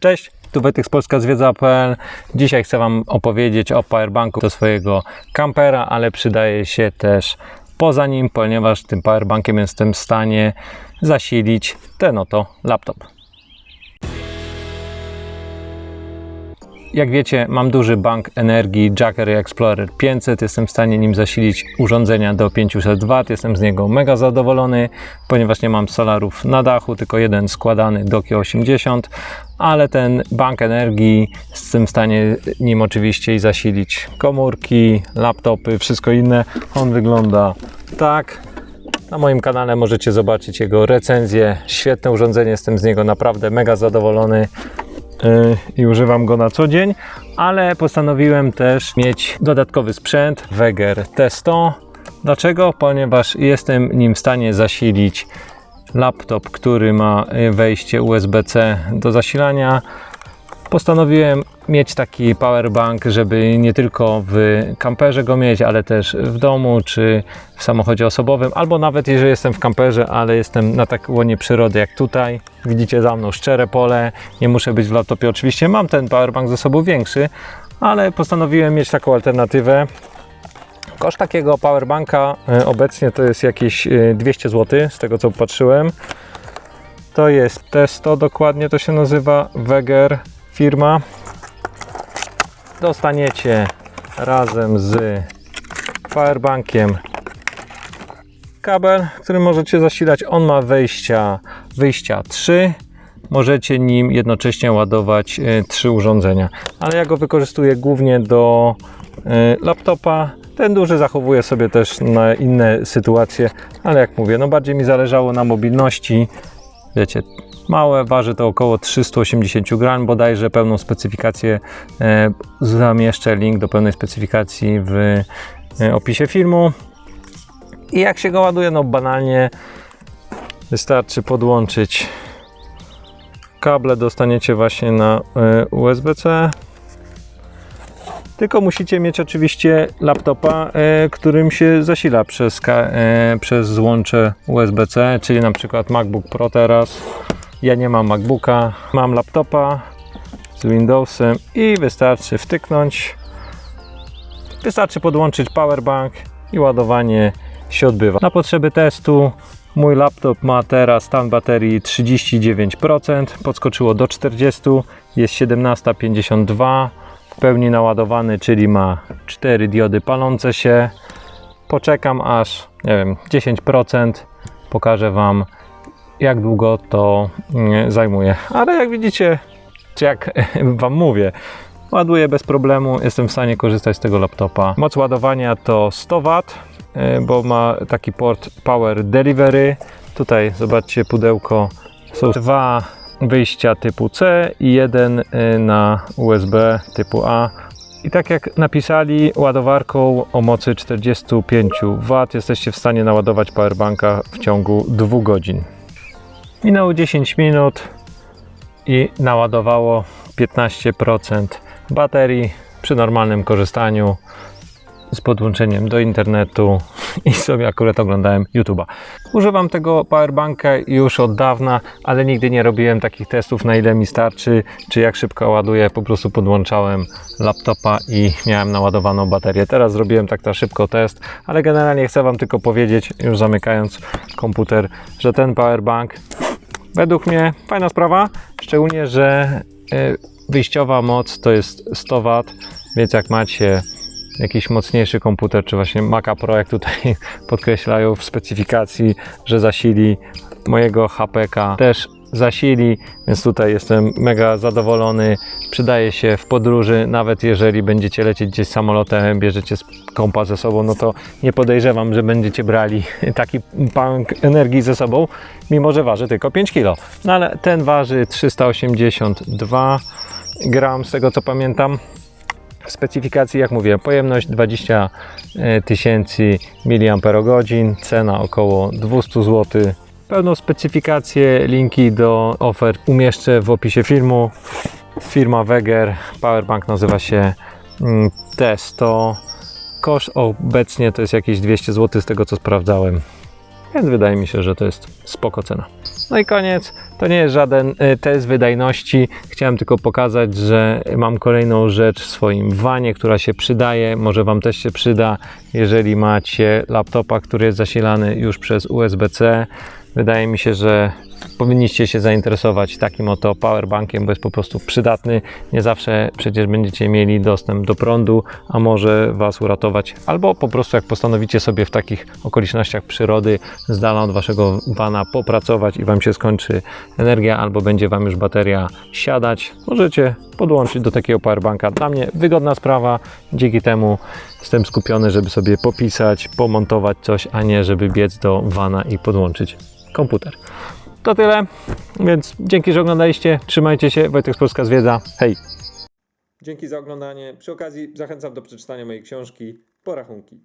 Cześć, tu Wojtek z Polska Zwiedza.pl. Dzisiaj chcę Wam opowiedzieć o powerbanku do swojego kampera, ale przydaje się też poza nim, ponieważ tym powerbankiem jestem w stanie zasilić ten oto laptop. Jak wiecie, mam duży bank energii Jackery Explorer 500. Jestem w stanie nim zasilić urządzenia do 500 W. Jestem z niego mega zadowolony, ponieważ nie mam solarów na dachu, tylko jeden składany Doki 80. Ale ten bank energii jestem w stanie nim oczywiście zasilić komórki, laptopy, wszystko inne. On wygląda tak. Na moim kanale możecie zobaczyć jego recenzję. Świetne urządzenie, jestem z niego naprawdę mega zadowolony i używam go na co dzień, ale postanowiłem też mieć dodatkowy sprzęt Weger Testo. Dlaczego? Ponieważ jestem nim w stanie zasilić laptop, który ma y, wejście USB-C do zasilania. Postanowiłem mieć taki powerbank, żeby nie tylko w kamperze go mieć, ale też w domu czy w samochodzie osobowym, albo nawet jeżeli jestem w kamperze, ale jestem na tak łonie przyrody jak tutaj. Widzicie za mną szczere pole, nie muszę być w laptopie. Oczywiście mam ten powerbank ze sobą większy, ale postanowiłem mieć taką alternatywę. Koszt takiego powerbanka e, obecnie to jest jakieś e, 200 zł, z tego co patrzyłem. To jest Testo, dokładnie to się nazywa, Weger firma. Dostaniecie razem z powerbankiem kabel, który możecie zasilać. On ma wejścia, wyjścia 3. Możecie nim jednocześnie ładować e, trzy urządzenia, ale ja go wykorzystuję głównie do e, laptopa. Ten duży zachowuję sobie też na inne sytuacje, ale jak mówię, no bardziej mi zależało na mobilności. Wiecie, małe, waży to około 380 gram, bodajże pełną specyfikację e, zamieszczę link do pełnej specyfikacji w e, opisie filmu. I jak się go ładuje, no banalnie wystarczy podłączyć kable, dostaniecie właśnie na e, USB-C. Tylko musicie mieć oczywiście laptopa, e, którym się zasila przez, e, przez złącze USB-C, czyli na przykład MacBook Pro teraz. Ja nie mam MacBooka, mam laptopa z Windowsem i wystarczy wtyknąć. Wystarczy podłączyć powerbank i ładowanie się odbywa. Na potrzeby testu mój laptop ma teraz stan baterii 39%, podskoczyło do 40%, jest 17.52, w pełni naładowany, czyli ma 4 diody palące się. Poczekam aż, nie wiem, 10%, pokażę Wam jak długo to mm, zajmuje. Ale jak widzicie, czy jak Wam mówię, ładuję bez problemu, jestem w stanie korzystać z tego laptopa. Moc ładowania to 100 W, y, bo ma taki port Power Delivery. Tutaj zobaczcie pudełko, są dwa wyjścia typu C i jeden y, na USB typu A. I tak jak napisali, ładowarką o mocy 45 W jesteście w stanie naładować powerbanka w ciągu 2 godzin. Minęło 10 minut i naładowało 15% baterii przy normalnym korzystaniu z podłączeniem do internetu i sobie akurat oglądałem YouTube'a. Używam tego powerbanka już od dawna, ale nigdy nie robiłem takich testów na ile mi starczy, czy jak szybko ładuję. Po prostu podłączałem laptopa i miałem naładowaną baterię. Teraz zrobiłem tak na szybko test, ale generalnie chcę Wam tylko powiedzieć, już zamykając komputer, że ten powerbank według mnie fajna sprawa, szczególnie, że y, wyjściowa moc to jest 100 W, więc jak macie jakiś mocniejszy komputer, czy właśnie Maca Pro, jak tutaj podkreślają w specyfikacji, że zasili mojego HPK też zasili, więc tutaj jestem mega zadowolony. Przydaje się w podróży, nawet jeżeli będziecie lecieć gdzieś samolotem, bierzecie kompa ze sobą, no to nie podejrzewam, że będziecie brali taki bank energii ze sobą, mimo że waży tylko 5 kg. No ale ten waży 382 gram, z tego co pamiętam. Specyfikacji, jak mówię, pojemność 20 tysięcy mAh, cena około 200 zł. Pełną specyfikację, linki do ofert umieszczę w opisie filmu. Firma Weger, powerbank nazywa się mm, T100. Koszt obecnie to jest jakieś 200 zł z tego co sprawdzałem. więc wydaje mi się, że to jest spoko cena. No i koniec, to nie jest żaden y, test wydajności, chciałem tylko pokazać, że mam kolejną rzecz w swoim wanie, która się przydaje, może Wam też się przyda, jeżeli macie laptopa, który jest zasilany już przez USB-C. Wydaje mi się, że powinniście się zainteresować takim oto powerbankiem, bo jest po prostu przydatny. Nie zawsze przecież będziecie mieli dostęp do prądu, a może Was uratować, albo po prostu jak postanowicie sobie w takich okolicznościach przyrody z dala od Waszego wana popracować i Wam się skończy energia, albo będzie Wam już bateria siadać, możecie podłączyć do takiego powerbanka. Dla mnie wygodna sprawa, dzięki temu jestem skupiony, żeby sobie popisać, pomontować coś, a nie żeby biec do wana i podłączyć komputer. To tyle, więc dzięki, że oglądaliście. Trzymajcie się, Wojtek z Polska Zwiedza. Hej! Dzięki za oglądanie. Przy okazji zachęcam do przeczytania mojej książki Porachunki.